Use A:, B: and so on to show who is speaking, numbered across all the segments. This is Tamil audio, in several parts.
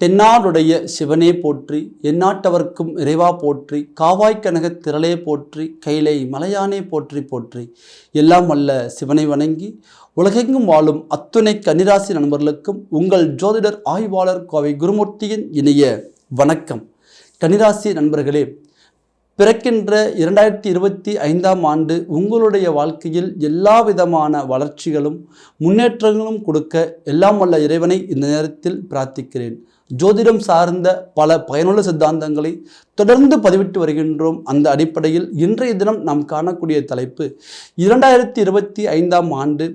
A: தென்னாடுடைய சிவனே போற்றி எந்நாட்டவர்க்கும் இறைவா போற்றி காவாய்க்கனக திரளே போற்றி கைலை மலையானே போற்றி போற்றி. எல்லாம் வல்ல சிவனை வணங்கி உலகெங்கும் வாழும் அத்துணை கன்னிராசி நண்பர்களுக்கும் உங்கள் ஜோதிடர் ஆய்வாளர் கோவை குருமூர்த்தியின் இணைய வணக்கம். கன்னிராசி நண்பர்களே பிறக்கின்ற இரண்டாயிரத்தி இருபத்தி ஐந்தாம் ஆண்டு உங்களுடைய வாழ்க்கையில் எல்லா விதமான வளர்ச்சிகளும் முன்னேற்றங்களும் கொடுக்க எல்லாம் வல்ல இறைவனை இந்த நேரத்தில் பிரார்த்திக்கிறேன். ஜோதிடம் சார்ந்த பல பயனுள்ள சித்தாந்தங்களை தொடர்ந்து பதிவிட்டு வருகின்றோம். அந்த அடிப்படையில் இன்றைய தினம் நாம் காணக்கூடிய தலைப்பு இரண்டாயிரத்தி இருபத்தி ஐந்தாம் ஆண்டு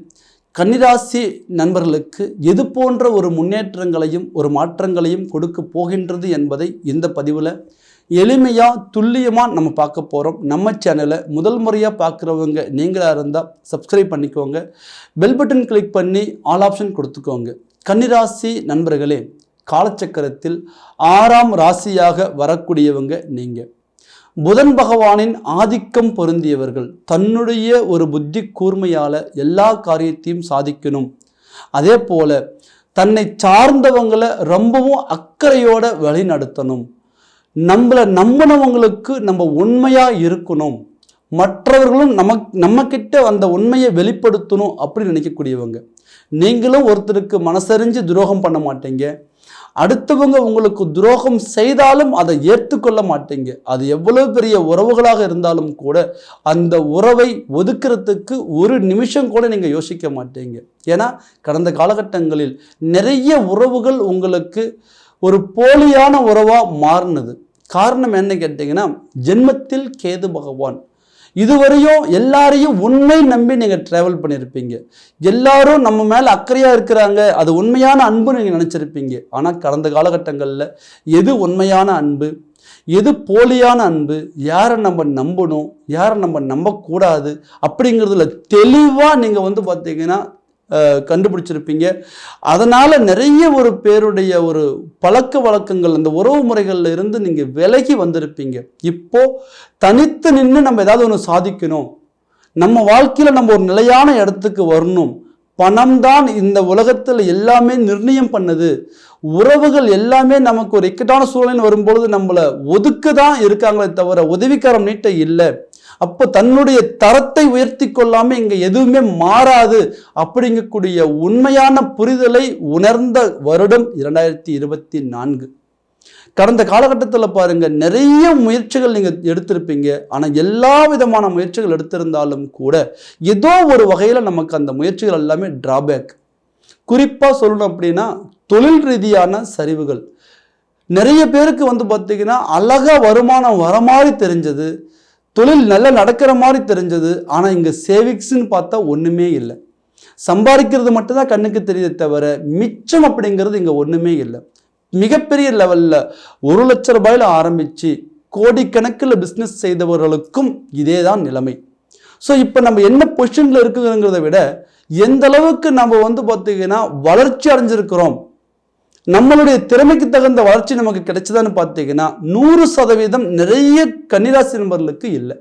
A: கன்னிராசி நண்பர்களுக்கு எது போன்ற ஒரு முன்னேற்றங்களையும் ஒரு மாற்றங்களையும் கொடுக்க போகின்றது என்பதை இந்த பதிவில் எளிமையாக துல்லியமாக நம்ம பார்க்க போகிறோம் நம்ம சேனலை முதல் முறையாக பார்க்குறவங்க நீங்களாக இருந்தால் சப்ஸ்கிரைப் பண்ணிக்கோங்க. பெல் பட்டன் கிளிக் பண்ணி ஆல் ஆப்ஷன் கொடுத்துக்கோங்க. கன்னிராசி நண்பர்களே காலச்சக்கரத்தில் ஆறாம் ராசியாக வரக்கூடியவங்க நீங்கள் புதன் பகவானின் ஆதிக்கம் பொருந்தியவர்கள். தன்னுடைய ஒரு புத்தி கூர்மையால் எல்லா காரியத்தையும் சாதிக்கணும். அதே போல் தன்னை சார்ந்தவங்களை ரொம்பவும் அக்கறையோட வழி நடத்தணும் நம்மளை நம்பினவங்களுக்கு நம்ம உண்மையாக இருக்கணும். மற்றவர்களும் நமக் நம்மக்கிட்ட அந்த உண்மையை வெளிப்படுத்தணும் அப்படின்னு நினைக்கக்கூடியவங்க. நீங்களும் ஒருத்தருக்கு மனசறிஞ்சு துரோகம் பண்ண மாட்டீங்க. அடுத்தவங்க உங்களுக்கு துரோகம் செய்தாலும் அதை ஏற்றுக்கொள்ள மாட்டீங்க. அது எவ்வளவு பெரிய உறவுகளாக இருந்தாலும் கூட அந்த உறவை ஒதுக்கிறதுக்கு ஒரு நிமிஷம் கூட நீங்கள் யோசிக்க மாட்டீங்க. ஏன்னா கடந்த காலகட்டங்களில் நிறைய உறவுகள் உங்களுக்கு ஒரு போலியான உறவாக மாறினது. காரணம் என்ன கேட்டிங்கன்னா ஜென்மத்தில் கேது பகவான். இதுவரையும் எல்லாரையும் உண்மை நம்பி நீங்கள் ட்ராவல் பண்ணியிருப்பீங்க எல்லாரும் நம்ம மேலே அக்கறையாக இருக்கிறாங்க. அது உண்மையான அன்பு நீங்கள் நினச்சிருப்பீங்க. ஆனால் கடந்த காலகட்டங்களில் எது உண்மையான அன்பு? எது போலியான அன்பு? யாரை நம்ம நம்பணும்? யாரை நம்ம நம்பக்கூடாது? அப்படிங்கிறதுல தெளிவாக நீங்கள் வந்து பார்த்தீங்கன்னா கண்டுபிடிச்சிருப்பீங்க. அதனால் நிறைய ஒரு பேருடைய ஒரு பழக்க வழக்கங்கள் அந்த உறவு முறைகளில் இருந்து நீங்கள் விலகி வந்திருப்பீங்க. இப்போது தனித்து நின்று நம்ம ஏதாவது ஒன்று சாதிக்கணும். நம்ம வாழ்க்கையில் நம்ம ஒரு நிலையான இடத்துக்கு வரணும். பணம் தான் இந்த உலகத்தில் எல்லாமே நிர்ணயம் பண்ணுது. உறவுகள் எல்லாமே நமக்கு ஒரு இக்கட்டான சூழ்நிலை வரும்பொழுது நம்மளை ஒதுக்க தான் இருக்காங்களே தவிர உதவிக்காரம் நீட்ட இல்லை. அப்போ தன்னுடைய தரத்தை உயர்த்தி கொள்ளாமல் இங்கே எதுவுமே மாறாது அப்படிங்கக்கூடிய உண்மையான புரிதலை உணர்ந்த வருடம் இரண்டாயிரத்தி இருபத்தி நான்கு. கடந்த காலகட்டத்தில் பாருங்கள் நிறைய முயற்சிகள் நீங்கள் எடுத்திருப்பீங்க. ஆனால் எல்லா விதமான முயற்சிகள் எடுத்திருந்தாலும் கூட ஏதோ ஒரு வகையில் நமக்கு அந்த முயற்சிகள் எல்லாமே டிராபேக் குறிப்பாக சொல்லணும் அப்படின்னா தொழில் ரீதியான சரிவுகள். நிறைய பேருக்கு வந்து பார்த்திங்கன்னா அழகா வருமானம் வர மாதிரி தெரிஞ்சது. தொழில் நல்லா நடக்கிற மாதிரி தெரிஞ்சது ஆனால் இங்கே சேவிங்ஸ்ன்னு பார்த்தா ஒன்றுமே இல்லை. சம்பாதிக்கிறது மட்டும்தான் கண்ணுக்கு தெரியுதே தவிர மிச்சம் அப்படிங்கிறது இங்கே ஒன்றுமே இல்லை. மிகப்பெரிய லெவலில் ஒரு லட்ச ரூபாயில் ஆரம்பித்து கோடிக்கணக்கில் பிஸ்னஸ் செய்தவர்களுக்கும் இதே தான் நிலைமை. ஸோ இப்போ நம்ம என்ன பொசிஷனில் இருக்குங்கிறத விட எந்த அளவுக்கு நம்ம வந்து பார்த்திங்கன்னா வளர்ச்சி அடைஞ்சிருக்கிறோம் நம்மளுடைய திறமைக்கு தகுந்த வளர்ச்சி நமக்கு கிடைச்சதான்னு பார்த்தீங்கன்னா நூறு சதவீதம் நிறைய கன்னிராசி நண்பர்களுக்கு இல்லை.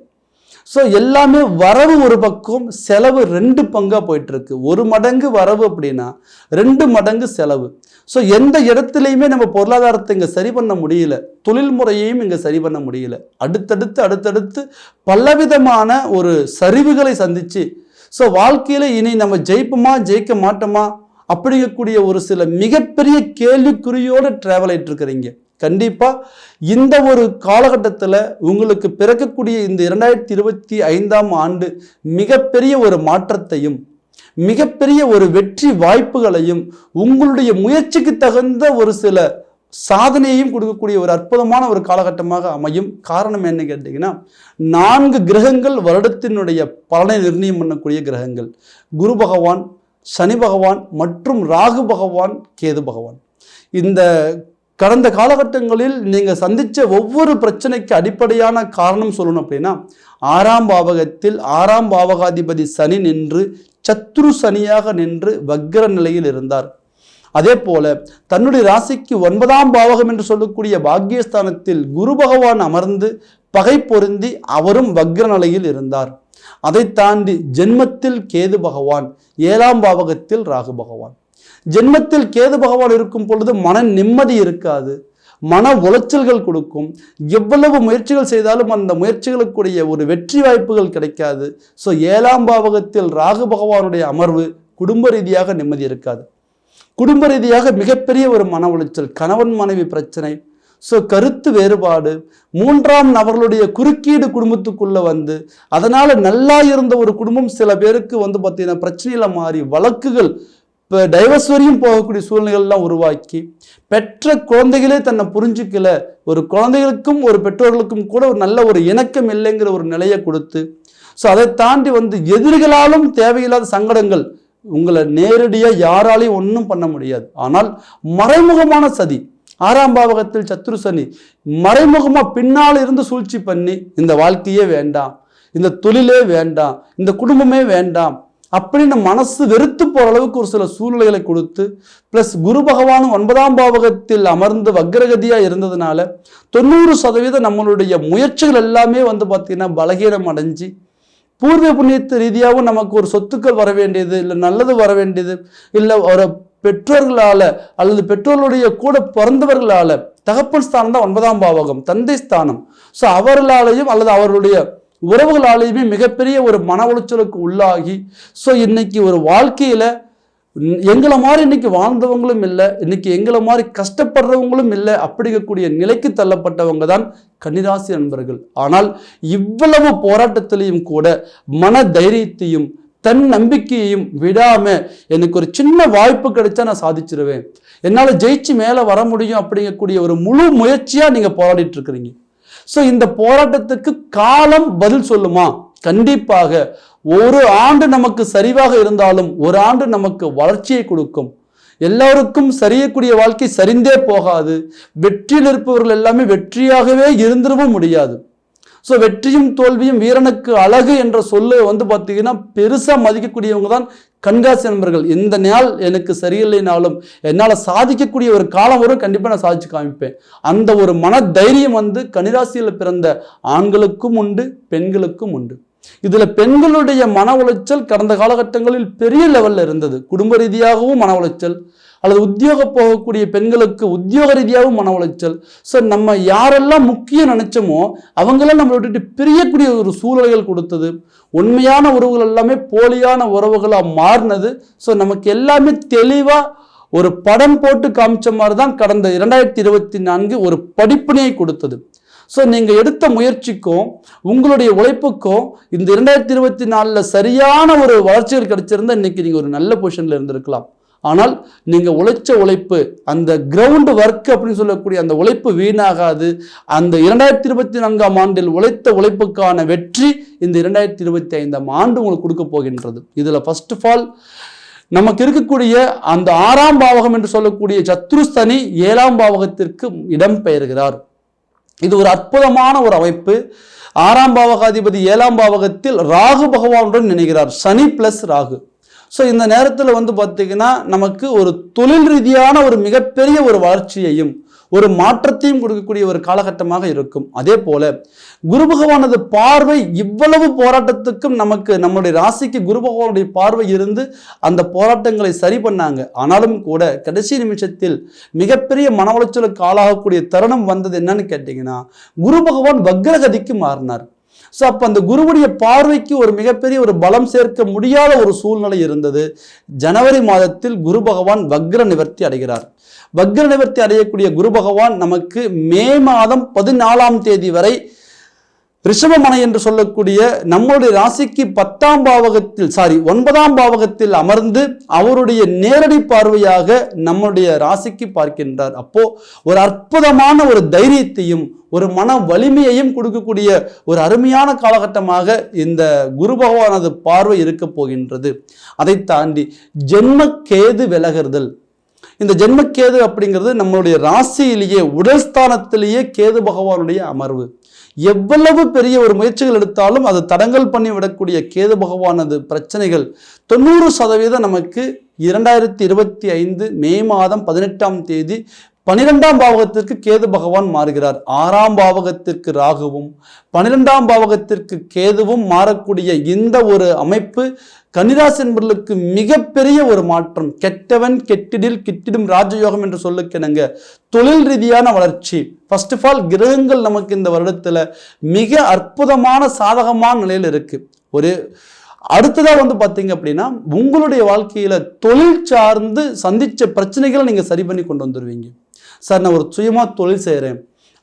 A: ஸோ எல்லாமே வரவு ஒரு பக்கம் செலவு ரெண்டு பங்காக போயிட்டுருக்கு. ஒரு மடங்கு வரவு அப்படின்னா ரெண்டு மடங்கு செலவு. ஸோ எந்த இடத்துலையுமே நம்ம பொருளாதாரத்தை இங்கே சரி பண்ண முடியல. தொழில் முறையையும் இங்கே சரி பண்ண முடியல. அடுத்தடுத்து அடுத்தடுத்து பலவிதமான ஒரு சரிவுகளை சந்திச்சு ஸோ வாழ்க்கையில் இனி நம்ம ஜெயிப்போமா ஜெயிக்க மாட்டோமா அப்படிங்கக்கூடிய ஒரு சில மிகப்பெரிய கேள்விக்குறியோடு ட்ராவல் ஆகிட்டு இருக்கிறீங்க. கண்டிப்பாக இந்த ஒரு காலகட்டத்தில் உங்களுக்கு பிறக்கக்கூடிய இந்த இரண்டாயிரத்தி இருபத்தி ஐந்தாம் ஆண்டு மிகப்பெரிய ஒரு மாற்றத்தையும் மிகப்பெரிய ஒரு வெற்றி வாய்ப்புகளையும் உங்களுடைய முயற்சிக்கு தகுந்த ஒரு சில சாதனையையும் கொடுக்கக்கூடிய ஒரு அற்புதமான ஒரு காலகட்டமாக அமையும். காரணம் என்ன கேட்டிங்கன்னா நான்கு கிரகங்கள் வருடத்தினுடைய பலனை நிர்ணயம் பண்ணக்கூடிய கிரகங்கள். குரு பகவான் சனி பகவான் மற்றும் ராகு பகவான் கேது பகவான். இந்த கடந்த காலகட்டங்களில் நீங்கள் சந்தித்த ஒவ்வொரு பிரச்சனைக்கு அடிப்படையான காரணம் சொல்லணும் அப்படின்னா ஆறாம் பாவகத்தில் ஆறாம் பாவகாதிபதி சனி நின்று சத்ரு சனியாக நின்று வக்ர நிலையில் இருந்தார். அதே போல தன்னுடைய ராசிக்கு ஒன்பதாம் பாவகம் என்று சொல்லக்கூடிய பாக்கியஸ்தானத்தில் குரு பகவான் அமர்ந்து பகை பொருந்தி அவரும் வக்ர நிலையில் இருந்தார். அதை தாண்டி ஜென்மத்தில் கேது பகவான் ஏழாம் பாவகத்தில் ராகு பகவான். ஜென்மத்தில் கேது பகவான் இருக்கும் பொழுது மன நிம்மதி இருக்காது மன உளைச்சல்கள் கொடுக்கும். எவ்வளவு முயற்சிகள் செய்தாலும் அந்த முயற்சிகளுக்குரிய ஒரு வெற்றி வாய்ப்புகள் கிடைக்காது. ஸோ ஏழாம் பாவகத்தில் ராகு பகவானுடைய அமர்வு குடும்ப ரீதியாக நிம்மதி இருக்காது. குடும்ப ரீதியாக மிகப்பெரிய ஒரு மன உளைச்சல் கணவன் மனைவி பிரச்சனை ஸோ கருத்து வேறுபாடு மூன்றாம் நபர்களுடைய குறுக்கீடு குடும்பத்துக்குள்ளே வந்து அதனால் நல்லா இருந்த ஒரு குடும்பம் சில பேருக்கு வந்து பார்த்தீங்கன்னா பிரச்சனையில் மாறி வழக்குகள் இப்போ டைவர்ஸ் வரையும் போகக்கூடிய சூழ்நிலைகள்லாம் உருவாக்கி பெற்ற குழந்தைகளே தன்னை புரிஞ்சுக்கல ஒரு குழந்தைகளுக்கும் ஒரு பெற்றோர்களுக்கும் கூட ஒரு நல்ல ஒரு இணக்கம் இல்லைங்கிற ஒரு நிலையை கொடுத்து ஸோ அதை தாண்டி வந்து எதிரிகளாலும் தேவையில்லாத சங்கடங்கள் உங்களை நேரடியாக யாராலையும் ஒன்றும் பண்ண முடியாது. ஆனால் மறைமுகமான சதி ஆறாம் பாவகத்தில் சத்ரு சனி. மறைமுகமாக பின்னால் இருந்து சூழ்ச்சி பண்ணி இந்த வாழ்க்கையே வேண்டாம் இந்த தொழிலே வேண்டாம் இந்த குடும்பமே வேண்டாம் அப்படின்னு மனசு வெறுத்து போகிற அளவுக்கு ஒரு சில சூழ்நிலைகளை கொடுத்து ப்ளஸ் குரு பகவானும் ஒன்பதாம் பாவகத்தில் அமர்ந்து வக்ரகதியாக இருந்ததுனால தொண்ணூறு சதவீதம் நம்மளுடைய முயற்சிகள் எல்லாமே வந்து பார்த்திங்கன்னா பலகீனம் அடைஞ்சு பூர்வ புண்ணியத்து ரீதியாகவும் நமக்கு ஒரு சொத்துக்கள் வர வேண்டியது இல்லை நல்லது வர வேண்டியது இல்லை ஒரு பெற்றோர்களால் அல்லது பெற்றோர்களுடைய கூட பிறந்தவர்களால் தகப்பன் ஸ்தானம் தான் ஒன்பதாம் பாவகம் தந்தை ஸ்தானம். ஸோ அவர்களாலேயும் அல்லது அவர்களுடைய உறவுகளாலேயுமே மிகப்பெரிய ஒரு மன உளைச்சலுக்கு உள்ளாகி ஸோ இன்னைக்கு ஒரு வாழ்க்கையில் எங்களை மாதிரி இன்னைக்கு வாழ்ந்தவங்களும் இல்லை இன்னைக்கு எங்களை மாதிரி கஷ்டப்படுறவங்களும் இல்லை அப்படிங்கக்கூடிய நிலைக்கு தள்ளப்பட்டவங்க தான் கன்னிராசி நண்பர்கள் ஆனால் இவ்வளவு போராட்டத்திலையும் கூட மன தைரியத்தையும் தன் நம்பிக்கையையும் விடாம எனக்கு ஒரு சின்ன வாய்ப்பு கிடைச்சா நான் சாதிச்சிருவேன். என்னால் ஜெயிச்சு மேலே வர முடியும் அப்படிங்கக்கூடிய ஒரு முழு முயற்சியாக நீங்கள் போராடிட்டு இருக்கிறீங்க. ஸோ இந்த போராட்டத்துக்கு காலம் பதில் சொல்லுமா? கண்டிப்பாக. ஒரு ஆண்டு நமக்கு சரிவாக இருந்தாலும் ஒரு ஆண்டு நமக்கு வளர்ச்சியை கொடுக்கும். எல்லோருக்கும் சரியக்கூடிய வாழ்க்கை சரிந்தே போகாது. வெற்றியில் இருப்பவர்கள் எல்லாமே வெற்றியாகவே இருந்துடவும் முடியாது. ஸோ வெற்றியும் தோல்வியும் வீரனுக்கு அழகு என்ற சொல்லு வந்து பார்த்தீங்கன்னா பெருசாக மதிக்கக்கூடியவங்க தான் கண்காசி நண்பர்கள். இந்த நாள் எனக்கு சரியில்லைனாலும் என்னால் சாதிக்கக்கூடிய ஒரு காலம் வரும் கண்டிப்பாக நான் சாதிச்சு காமிப்பேன். அந்த ஒரு மன தைரியம் வந்து கனிராசியில் பிறந்த ஆண்களுக்கும் உண்டு பெண்களுக்கும் உண்டு. இதுல பெண்களுடைய மன உளைச்சல் கடந்த காலகட்டங்களில் பெரிய லெவல்ல இருந்தது. குடும்ப ரீதியாகவும் மன உளைச்சல் அல்லது உத்தியோகம் போகக்கூடிய பெண்களுக்கு உத்தியோக ரீதியாகவும் மன உளைச்சல். ஸோ நம்ம யாரெல்லாம் முக்கியம் நினைச்சோமோ அவங்களாம் நம்மளை விட்டுட்டு பிரியக்கூடிய ஒரு சூழல்கள் கொடுத்தது. உண்மையான உறவுகள் எல்லாமே போலியான உறவுகளாக மாறினது. ஸோ நமக்கு எல்லாமே தெளிவாக ஒரு படம் போட்டு காமிச்ச மாதிரி தான் கடந்த இரண்டாயிரத்தி இருபத்தி நான்கு ஒரு படிப்பினையை கொடுத்தது. ஸோ நீங்கள் எடுத்த முயற்சிக்கும் உங்களுடைய உழைப்புக்கும் இந்த இரண்டாயிரத்தி இருபத்தி நாலில் சரியான ஒரு வளர்ச்சிகள் கிடைச்சிருந்தால் இன்றைக்கி நீங்கள் ஒரு நல்ல பொசிஷனில் இருந்திருக்கலாம். ஆனால் நீங்கள் உழைச்ச உழைப்பு அந்த கிரவுண்டு ஒர்க் அப்படின்னு சொல்லக்கூடிய அந்த உழைப்பு வீணாகாது. அந்த இரண்டாயிரத்தி இருபத்தி நான்காம் ஆண்டில் உழைத்த உழைப்புக்கான வெற்றி இந்த இரண்டாயிரத்தி இருபத்தி ஐந்தாம் ஆண்டு உங்களுக்கு கொடுக்க போகின்றது. இதில் ஃபர்ஸ்ட் ஆஃப் ஆல் நமக்கு இருக்கக்கூடிய அந்த ஆறாம் பாவகம் என்று சொல்லக்கூடிய சத்ருஸ்தனி ஏழாம் பாவகத்திற்கு இடம் பெயர்கிறார் இது ஒரு அற்புதமான ஒரு அமைப்பு. ஆறாம் பாவகாதிபதி ஏழாம் பாவகத்தில் ராகு பகவானுடன் நினைக்கிறார் சனி பிளஸ் ராகு. ஸோ இந்த நேரத்தில் வந்து பார்த்தீங்கன்னா நமக்கு ஒரு தொழில் ரீதியான ஒரு மிகப்பெரிய ஒரு வளர்ச்சியையும் ஒரு மாற்றத்தையும் கொடுக்கக்கூடிய ஒரு காலகட்டமாக இருக்கும். அதே போல குரு பகவானது பார்வை இவ்வளவு போராட்டத்துக்கும் நமக்கு நம்முடைய ராசிக்கு குரு பகவானுடைய பார்வை இருந்து அந்த போராட்டங்களை சரி பண்ணாங்க. ஆனாலும் கூட கடைசி நிமிஷத்தில் மிகப்பெரிய மன உளைச்சலுக்கு ஆளாகக்கூடிய தருணம் வந்தது என்னன்னு கேட்டிங்கன்னா குரு பகவான் வக்ரகதிக்கு மாறினார். ஸோ அப்போ அந்த குருவுடைய பார்வைக்கு ஒரு மிகப்பெரிய ஒரு பலம் சேர்க்க முடியாத ஒரு சூழ்நிலை இருந்தது. ஜனவரி மாதத்தில் குரு பகவான் வக்ர நிவர்த்தி அடைகிறார். வக்ர நிவர்த்தி அடையக்கூடிய குரு பகவான் நமக்கு மே மாதம் பதினாலாம் தேதி வரை ரிஷபமனை என்று சொல்லக்கூடிய நம்முடைய ராசிக்கு பத்தாம் பாவகத்தில் சாரி ஒன்பதாம் பாவகத்தில் அமர்ந்து அவருடைய நேரடி பார்வையாக நம்முடைய ராசிக்கு பார்க்கின்றார். அப்போ ஒரு அற்புதமான ஒரு தைரியத்தையும் ஒரு மன வலிமையையும் கொடுக்கக்கூடிய ஒரு அருமையான காலகட்டமாக இந்த குரு பகவானது பார்வை இருக்க போகின்றது. அதை தாண்டி ஜென்ம கேது விலகறுதல் இந்த ஜென்மக்கேது அப்படிங்கிறது நம்மளுடைய ராசியிலேயே உடல் ஸ்தானத்திலேயே கேது பகவானுடைய அமர்வு. எவ்வளவு பெரிய ஒரு முயற்சிகள் எடுத்தாலும் அது தடங்கல் பண்ணி விடக்கூடிய கேது பகவானது பிரச்சனைகள். தொண்ணூறு சதவீதம் நமக்கு இரண்டாயிரத்தி இருபத்தி ஐந்து மே மாதம் பதினெட்டாம் தேதி பனிரெண்டாம் பாவகத்திற்கு கேது பகவான் மாறுகிறார். ஆறாம் பாவகத்திற்கு ராகுவும் பனிரெண்டாம் பாவகத்திற்கு கேதுவும் மாறக்கூடிய இந்த ஒரு அமைப்பு கன்னிராசி என்பவர்களுக்கு மிகப்பெரிய ஒரு மாற்றம். கெட்டவன் கெட்டிடில் கிட்டிடும் ராஜயோகம் என்று சொல்லுக்கிணங்க தொழில் ரீதியான வளர்ச்சி. ஃபர்ஸ்ட் ஆஃப் ஆல் கிரகங்கள் நமக்கு இந்த வருடத்துல மிக அற்புதமான சாதகமான நிலையில் இருக்கு. ஒரு அடுத்ததாக வந்து பார்த்தீங்க அப்படின்னா உங்களுடைய வாழ்க்கையில் தொழில் சார்ந்து சந்தித்த பிரச்சனைகளை நீங்கள் சரி பண்ணி கொண்டு வந்துடுவீங்க சார் நான் ஒரு சுயமாக தொழில் செய்கிறேன்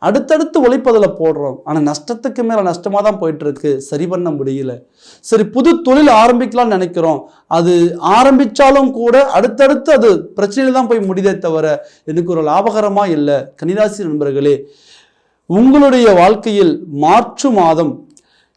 A: அடுத்தடுத்து உழைப்பதில் போடுறோம். ஆனால் நஷ்டத்துக்கு மேலே நஷ்டமாக தான் போயிட்டுருக்கு. சரி பண்ண முடியல. சரி புது தொழில் ஆரம்பிக்கலாம்னு நினைக்கிறோம். அது ஆரம்பித்தாலும் கூட அடுத்தடுத்து அது பிரச்சனையில் தான் போய் முடிதே தவிர எனக்கு ஒரு லாபகரமாக இல்லை. கன்னிராசி நண்பர்களே உங்களுடைய வாழ்க்கையில் மார்ச் மாதம்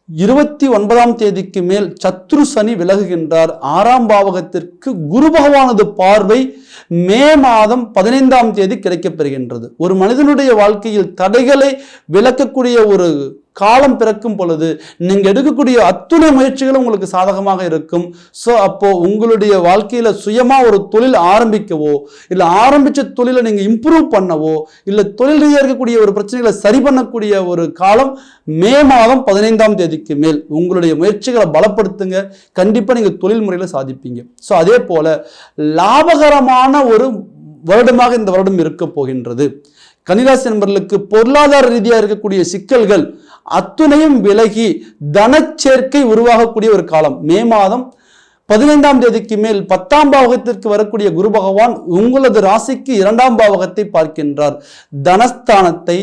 A: இருபத்தி ஒன்பதாம் தேதிக்கு மேல் சத்ரு சனி விலகுகின்றார். ஆறாம் பாவகத்திற்கு குரு பகவானது பார்வை மே மாதம் பதினைந்தாம் தேதி கிடைக்கப்பெறுகின்றது. ஒரு மனிதனுடைய வாழ்க்கையில் தடைகளை விளக்கக்கூடிய ஒரு காலம் பிறக்கும் பொழுது நீங்கள் எடுக்கக்கூடிய அத்துணை முயற்சிகளும் உங்களுக்கு சாதகமாக இருக்கும். ஸோ அப்போ உங்களுடைய வாழ்க்கையில் சுயமாக ஒரு தொழில் ஆரம்பிக்கவோ இல்லை ஆரம்பித்த தொழிலை நீங்கள் இம்ப்ரூவ் பண்ணவோ இல்லை தொழில் ரீதியாக இருக்கக்கூடிய ஒரு பிரச்சனைகளை சரி பண்ணக்கூடிய ஒரு காலம் மே மாதம் பதினைந்தாம் தேதிக்கு மேல். உங்களுடைய முயற்சிகளை பலப்படுத்துங்க. கண்டிப்பாக நீங்கள் தொழில் முறையில் சாதிப்பீங்க. ஸோ அதே போல் லாபகரமான ஒரு வருடமாக இந்த வருடம் இருக்க போகின்றது. கன்னிராசி நண்பர்களுக்கு பொருளாதார ரீதியாக இருக்கக்கூடிய சிக்கல்கள் அத்துணையும் விலகி தனச்சேர்க்கை உருவாகக்கூடிய ஒரு காலம். மே மாதம் பதினைந்தாம் தேதிக்கு மேல் பத்தாம் பாவகத்திற்கு வரக்கூடிய குரு பகவான் உங்களது ராசிக்கு இரண்டாம் பாவகத்தை பார்க்கின்றார். தனஸ்தானத்தை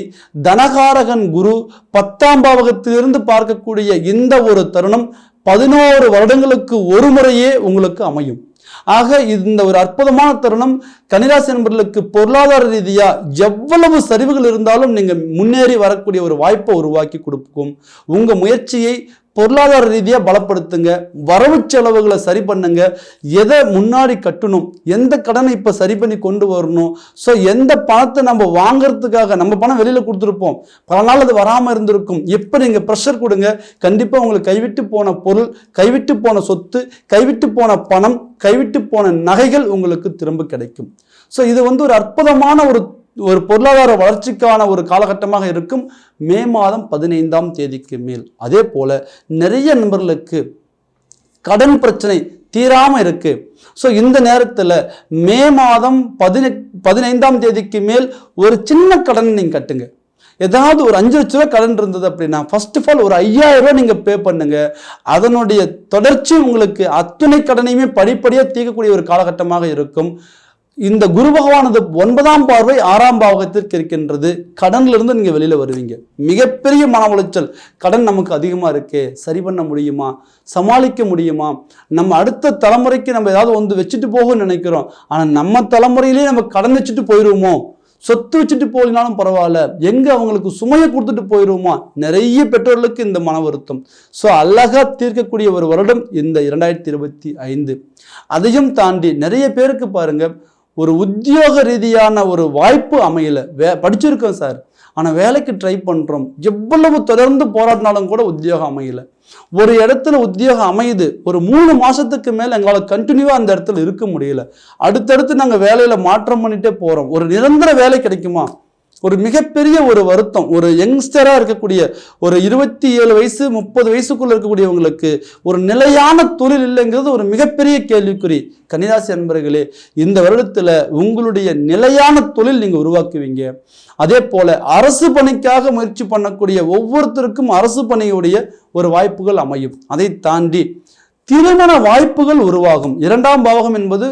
A: தனகாரகன் குரு பத்தாம் பாவகத்திலிருந்து பார்க்கக்கூடிய இந்த ஒரு தருணம் பதினோரு வருடங்களுக்கு ஒரு முறையே உங்களுக்கு அமையும். ஆக இந்த ஒரு அற்புதமான தருணம் கன்னிராசி நண்பர்களுக்கு பொருளாதார ரீதியா எவ்வளவு சரிவுகள் இருந்தாலும் நீங்க முன்னேறி வரக்கூடிய ஒரு வாய்ப்பை உருவாக்கி கொடுக்கும். உங்க முயற்சியை பொருளாதார ரீதியாக பலப்படுத்துங்க வரவு செலவுகளை சரி பண்ணுங்க எதை முன்னாடி கட்டணும் எந்த கடனை இப்போ சரி பண்ணி கொண்டு வரணும் ஸோ எந்த பணத்தை நம்ம வாங்கிறதுக்காக நம்ம பணம் வெளியில் கொடுத்துருப்போம் பல நாள் அது வராமல் இருந்திருக்கும். எப்போ நீங்கள் ப்ரெஷர் கொடுங்க கண்டிப்பாக உங்களுக்கு கைவிட்டு போன பொருள் கைவிட்டு போன சொத்து கைவிட்டு போன பணம் கைவிட்டு போன நகைகள் உங்களுக்கு திரும்ப கிடைக்கும். ஸோ இது வந்து ஒரு அற்புதமான ஒரு ஒரு பொருளாதார வளர்ச்சிக்கான ஒரு காலகட்டமாக இருக்கும் மே மாதம் பதினைந்தாம் தேதிக்கு மேல். அதே போல் நிறைய நண்பர்களுக்கு கடன் பிரச்சனை தீராமல் இருக்குது ஸோ இந்த நேரத்தில் மே மாதம் பதினெட் பதினைந்தாம் தேதிக்கு மேல் ஒரு சின்ன கடன் நீங்கள் கட்டுங்க. ஏதாவது ஒரு அஞ்சு லட்ச ரூபா கடன் இருந்தது அப்படின்னா ஃபர்ஸ்ட் ஆஃப் ஆல் ஒரு ஐயாயிரம் ரூபாய் நீங்கள் பே பண்ணுங்க. அதனுடைய தொடர்ச்சி உங்களுக்கு அத்துணை கடனையுமே படிப்படியாக தீர்க்கக்கூடிய ஒரு காலகட்டமாக இருக்கும். இந்த குரு பகவானது ஒன்பதாம் பார்வை ஆறாம் பாவகத்திற்கு இருக்கின்றது. கடன்லேருந்து இருந்து வெளியில் வருவீங்க. மிகப்பெரிய மன உளைச்சல். கடன் நமக்கு அதிகமாக இருக்கே சரி பண்ண முடியுமா? சமாளிக்க முடியுமா? நம்ம அடுத்த தலைமுறைக்கு நம்ம ஏதாவது வந்து வச்சுட்டு போகும்னு நினைக்கிறோம். ஆனால் நம்ம தலைமுறையிலேயே நம்ம கடன் வச்சுட்டு போயிடுவோமோ சொத்து வச்சுட்டு போலினாலும் பரவாயில்ல. எங்கே அவங்களுக்கு சுமையை கொடுத்துட்டு போயிடுவோமா நிறைய பெற்றோர்களுக்கு இந்த மன வருத்தம். ஸோ அழகா தீர்க்கக்கூடிய ஒரு வருடம் இந்த இரண்டாயிரத்தி இருபத்தி ஐந்து. அதையும் தாண்டி நிறைய பேருக்கு பாருங்கள் ஒரு உத்தியோக ரீதியான ஒரு வாய்ப்பு அமையல. வே படிச்சிருக்கோம் சார். ஆனால் வேலைக்கு ட்ரை பண்ணுறோம் எவ்வளவு தொடர்ந்து போராடினாலும் கூட உத்தியோகம் அமையல. ஒரு இடத்துல உத்தியோகம் அமையுது. ஒரு மூணு மாதத்துக்கு மேலே எங்களால் கண்டினியூவாக அந்த இடத்துல இருக்க முடியல. அடுத்தடுத்து நாங்கள் வேலையில் மாற்றம் பண்ணிகிட்டே போகிறோம் ஒரு நிரந்தர வேலை கிடைக்குமா? ஒரு மிகப்பெரிய ஒரு வருத்தம். ஒரு யங்ஸ்டரா இருக்கக்கூடிய ஒரு இருபத்தி ஏழு வயசு முப்பது வயசுக்குள்ள இருக்கக்கூடியவங்களுக்கு ஒரு நிலையான தொழில் இல்லைங்கிறது ஒரு மிகப்பெரிய கேள்விக்குறி. கன்னிராசி அன்பர்களே இந்த வருடத்துல உங்களுடைய நிலையான தொழில் நீங்க உருவாக்குவீங்க. அதே போல அரசு பணிக்காக முயற்சி பண்ணக்கூடிய ஒவ்வொருத்தருக்கும் அரசு பணியுடைய ஒரு வாய்ப்புகள் அமையும். அதை தாண்டி திருமண வாய்ப்புகள் உருவாகும். இரண்டாம் பாவகம் என்பது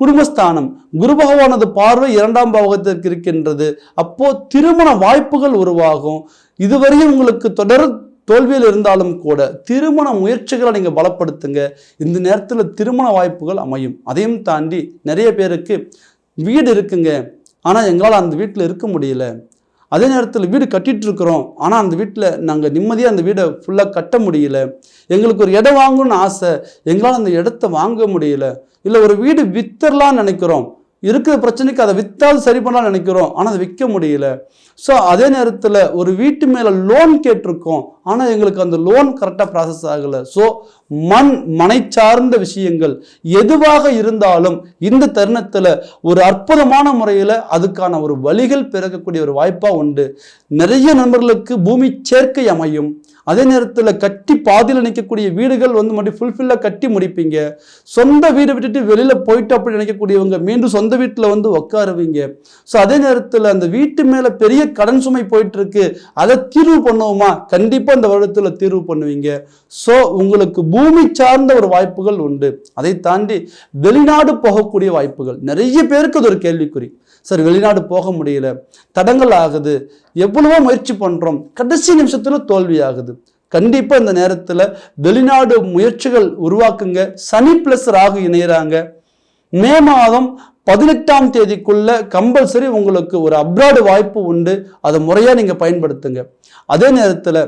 A: குடும்பஸ்தானம். குரு பகவானது பார்வை இரண்டாம் பாவகத்திற்கு இருக்கின்றது. அப்போ திருமண வாய்ப்புகள் உருவாகும். இதுவரையும் உங்களுக்கு தொடர் தோல்வியில் இருந்தாலும் கூட திருமண முயற்சிகளை நீங்கள் பலப்படுத்துங்க. இந்த நேரத்தில் திருமண வாய்ப்புகள் அமையும். அதையும் தாண்டி நிறைய பேருக்கு வீடு இருக்குங்க. ஆனால் எங்களால் அந்த வீட்டில் இருக்க முடியல. அதே நேரத்தில் வீடு கட்டிட்டு இருக்கிறோம். ஆனால் அந்த வீட்டில் நாங்கள் நிம்மதியாக அந்த வீடை ஃபுல்லாக கட்ட முடியல. எங்களுக்கு ஒரு இடம் வாங்கணும்னு ஆசை. எங்களால் அந்த இடத்த வாங்க முடியல. இல்லை ஒரு வீடு வித்தரலாம்னு நினைக்கிறோம். இருக்கிற பிரச்சனைக்கு அதை விற்றால் சரி பண்ணலாம்னு நினைக்கிறோம். ஆனால் அதை விற்க முடியல. ஸோ அதே நேரத்தில் ஒரு வீட்டு மேலே லோன் கேட்டிருக்கோம். ஆனால் எங்களுக்கு அந்த லோன் கரெக்டாக ப்ராசஸ் ஆகலை. ஸோ மண் மனை சார்ந்த விஷயங்கள் எதுவாக இருந்தாலும் இந்த தருணத்தில் ஒரு அற்புதமான முறையில் அதுக்கான ஒரு வழிகள் பிறக்கக்கூடிய ஒரு வாய்ப்பாக உண்டு. நிறைய நண்பர்களுக்கு பூமி சேர்க்கை அமையும். அதே நேரத்தில் கட்டி பாதியில் நிற்கக்கூடிய வீடுகள் வந்து மட்டும் ஃபுல்ஃபில்லாக கட்டி முடிப்பீங்க. சொந்த வீடு விட்டுட்டு வெளியில் போயிட்டு அப்படி நினைக்கக்கூடியவங்க மீண்டும் சொந்த வீட்டில் வந்து உட்காருவீங்க ஸோ அதே நேரத்தில் அந்த வீட்டு மேலே பெரிய கடன் சுமை போயிட்டுருக்கு அதை தீர்வு பண்ணுவோமா? கண்டிப்பாக இந்த வருடத்தில் தீர்வு பண்ணுவீங்க. ஸோ உங்களுக்கு பூமி சார்ந்த ஒரு வாய்ப்புகள் உண்டு. அதை தாண்டி வெளிநாடு போகக்கூடிய வாய்ப்புகள். நிறைய பேருக்கு அது ஒரு கேள்விக்குறி. சார் வெளிநாடு போக முடியல. தடங்கள் ஆகுது. எவ்வளவோ முயற்சி பண்ணுறோம் கடைசி நிமிஷத்தில் தோல்வி ஆகுது. கண்டிப்பாக இந்த நேரத்தில் வெளிநாடு முயற்சிகள் உருவாக்குங்க. சனி பிளஸ் ராகு இணையிறாங்க. மே மாதம் பதினெட்டாம் தேதிக்குள்ள கம்பல்சரி உங்களுக்கு ஒரு அப்ராடு வாய்ப்பு உண்டு. அதை முறையாக நீங்கள் பயன்படுத்துங்க. அதே நேரத்தில்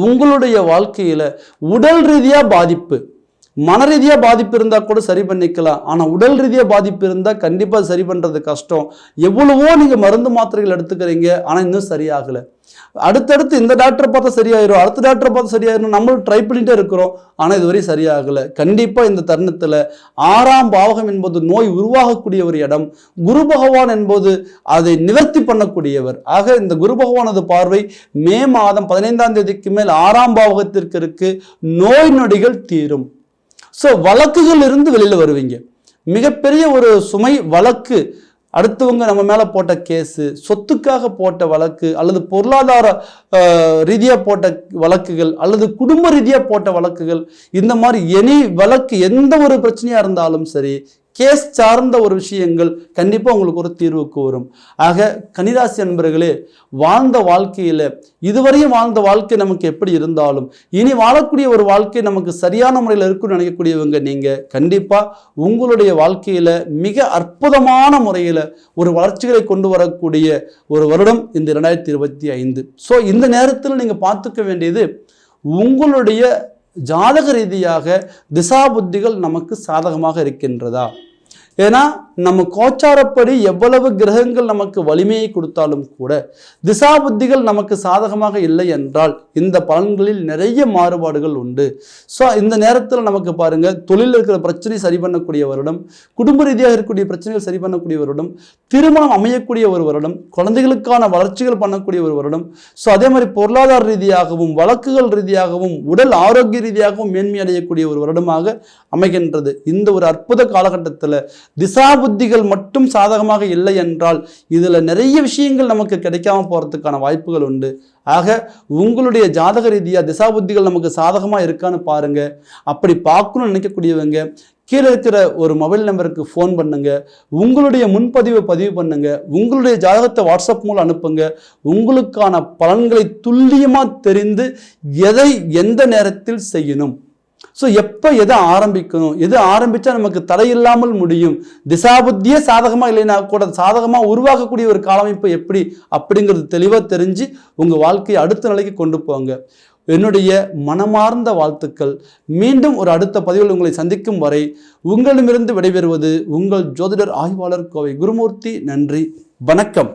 A: உங்களுடைய வாழ்க்கையில் உடல் ரீதியாக பாதிப்பு மன ரீதியாக பாதிப்பு இருந்தால் கூட சரி பண்ணிக்கலாம். ஆனால் உடல் ரீதியாக பாதிப்பு இருந்தால் கண்டிப்பாக சரி பண்ணுறது கஷ்டம். எவ்வளவோ நீங்கள் மருந்து மாத்திரைகள் எடுத்துக்கிறீங்க ஆனால் இன்னும் சரியாகலை. அடுத்தடுத்து இந்த டாக்டரை பார்த்தா சரியாயிரும் அடுத்த டாக்டரை பார்த்தா சரியாயிரும் நம்மளும் ட்ரை பண்ணிகிட்டே இருக்கிறோம். ஆனால் இதுவரை சரியாகலை. கண்டிப்பாக இந்த தருணத்தில் ஆறாம் பாவகம் என்பது நோய் உருவாகக்கூடிய ஒரு இடம். குரு பகவான் என்பது அதை நிவர்த்தி பண்ணக்கூடியவர். ஆக இந்த குரு பகவானது பார்வை மே மாதம் பதினைந்தாம் தேதிக்கு மேல் ஆறாம் பாவகத்திற்கு இருக்கு. நோய் நொடிகள் தீரும். ஸோ வழக்குகள் இருந்து வெளியில் வருவீங்க. மிகப்பெரிய ஒரு சுமை வழக்கு அடுத்தவங்க நம்ம மேலே போட்ட கேஸு சொத்துக்காக போட்ட வழக்கு அல்லது பொருளாதார ரீதியாக போட்ட வழக்குகள் அல்லது குடும்ப ரீதியாக போட்ட வழக்குகள் இந்த மாதிரி எனி வழக்கு எந்த ஒரு பிரச்சனையாக இருந்தாலும் சரி கேஸ் சார்ந்த ஒரு விஷயங்கள் கண்டிப்பாக உங்களுக்கு ஒரு தீர்வுக்கு வரும். ஆக கன்னிராசி நண்பர்களே வாழ்ந்த வாழ்க்கையில் இதுவரையும் வாழ்ந்த வாழ்க்கை நமக்கு எப்படி இருந்தாலும் இனி வாழக்கூடிய ஒரு வாழ்க்கை நமக்கு சரியான முறையில் இருக்குன்னு நினைக்கக்கூடியவங்க நீங்கள் கண்டிப்பாக உங்களுடைய வாழ்க்கையில் மிக அற்புதமான முறையில் ஒரு வளர்ச்சிகளை கொண்டு வரக்கூடிய ஒரு வருடம் இந்த இரண்டாயிரத்தி இருபத்தி ஐந்து. ஸோ இந்த நேரத்தில் நீங்கள் பார்த்துக்க வேண்டியது உங்களுடைய ஜாதக ரீதியாக திசா புத்திகள் நமக்கு சாதகமாக இருக்கின்றதா? ஏன்னா நம்ம கோச்சாரப்படி எவ்வளவு கிரகங்கள் நமக்கு வலிமையை கொடுத்தாலும் கூட திசா புத்திகள் நமக்கு சாதகமாக இல்லை என்றால் இந்த பலன்களில் நிறைய மாறுபாடுகள் உண்டு. ஸோ இந்த நேரத்தில் நமக்கு பாருங்க தொழிலில் இருக்கிற பிரச்சனை சரி பண்ணக்கூடிய வருடம் குடும்ப ரீதியாக இருக்கக்கூடிய பிரச்சனைகள் சரி பண்ணக்கூடிய வருடம் திருமணம் அமையக்கூடிய ஒரு வருடம் குழந்தைகளுக்கான வளர்ச்சிகள் பண்ணக்கூடிய ஒரு வருடம். ஸோ அதே மாதிரி பொருளாதார ரீதியாகவும் வழக்குகள் ரீதியாகவும் உடல் ஆரோக்கிய ரீதியாகவும் மேன்மை அடையக்கூடிய ஒரு வருடமாக அமைகின்றது. இந்த ஒரு அற்புத காலகட்டத்தில் திசா புத்திகள் மட்டும் சாதகமாக இல்லை என்றால் இதில் நிறைய விஷயங்கள் நமக்கு கிடைக்காம போகிறதுக்கான வாய்ப்புகள் உண்டு. ஆக உங்களுடைய ஜாதக ரீதியாக திசா புத்திகள் நமக்கு சாதகமாக இருக்கான்னு பாருங்க. அப்படி பார்க்கணும்னு நினைக்கக்கூடியவங்க கீழே இருக்கிற ஒரு மொபைல் நம்பருக்கு ஃபோன் பண்ணுங்க. உங்களுடைய முன்பதிவை பதிவு பண்ணுங்க. உங்களுடைய ஜாதகத்தை வாட்ஸ்அப் மூலம் அனுப்புங்க. உங்களுக்கான பலன்களை துல்லியமாக தெரிந்து எதை எந்த நேரத்தில் செய்யணும்? ஸோ எப்போ எதை ஆரம்பிக்கணும்? எது ஆரம்பித்தா நமக்கு தடையில்லாமல் முடியும்? திசாபுத்தியே சாதகமாக இல்லைன்னா கூட சாதகமாக உருவாக்கக்கூடிய ஒரு காலமைப்பு எப்படி? அப்படிங்கிறது தெளிவாக தெரிஞ்சு உங்கள் வாழ்க்கையை அடுத்த நிலைக்கு கொண்டு போங்க. என்னுடைய மனமார்ந்த வாழ்த்துக்கள். மீண்டும் ஒரு அடுத்த பதிவில் உங்களை சந்திக்கும் வரை உங்களிடமிருந்து விடைபெறுவது உங்கள் ஜோதிடர் ஆய்வாளர் கோவை குருமூர்த்தி. நன்றி. வணக்கம்.